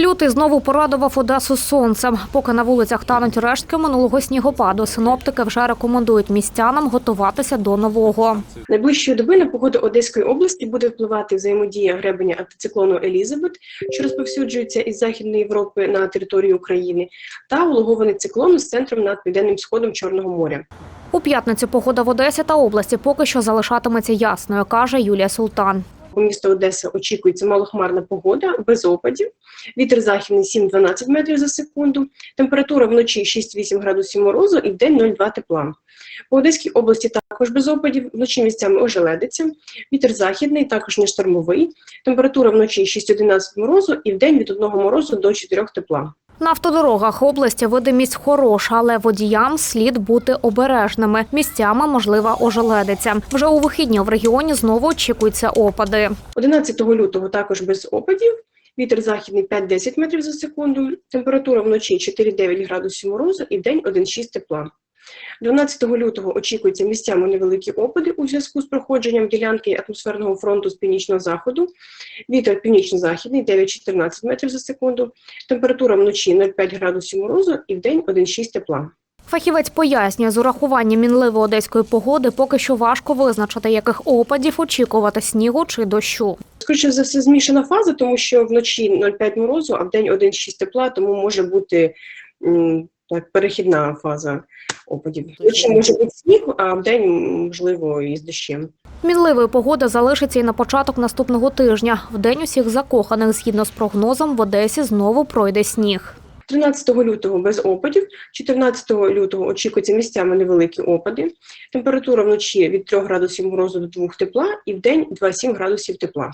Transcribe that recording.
Лютий знову порадував Одесу сонцем. Поки на вулицях тануть рештки минулого снігопаду, синоптики вже рекомендують містянам готуватися до нового. Найближчої доби на погоду Одеської області буде впливати взаємодія гребеня антициклону Елізабет, що розповсюджується із Західної Європи на територію України, та улогований циклон з центром над південним сходом Чорного моря. У п'ятницю погода в Одесі та області поки що залишатиметься ясною, каже Юлія Султан. По місту Одеса очікується малохмарна погода без опадів. Вітер західний 7-12 метрів за секунду. Температура вночі 6-8 градусів морозу і вдень 0,2 тепла. По Одеській області також без опадів. Вночі місцями ожеледиться. Вітер західний, також не штормовий. Температура вночі 6-11 морозу і вдень від 1 морозу до 4 тепла. На автодорогах області видимість хороша, але водіям слід бути обережними. Місцями можлива ожеледиця. Вже у вихідні в регіоні знову очікуються опади. 11 лютого також без опадів. Вітер західний 5-10 метрів за секунду. Температура вночі 4-9 градусів морозу і в день 1-6 тепла. 12 лютого очікуються місцями невеликі опади у зв'язку з проходженням ділянки атмосферного фронту з північного заходу. Вітер північно-західний 9-14 метрів за секунду. Температура вночі 0,5 градусів морозу і вдень 1,6 тепла. Фахівець пояснює, з урахуванням мінливої одеської погоди поки що важко визначити, яких опадів очікувати снігу чи дощу. Скоріше за все, змішана фаза, тому що вночі 0,5 морозу, а вдень 1,6 тепла, тому може бути так, перехідна фаза опадів. Вночі може бути сніг, а вдень, можливо, і з дощем. Мінливої погода залишиться і на початок наступного тижня. В день усіх закоханих, згідно з прогнозом, в Одесі знову пройде сніг. 13 лютого без опадів, 14 лютого очікуються місцями невеликі опади. Температура вночі від 3 градусів морозу до 2 тепла і в вдень 2,7 градусів тепла.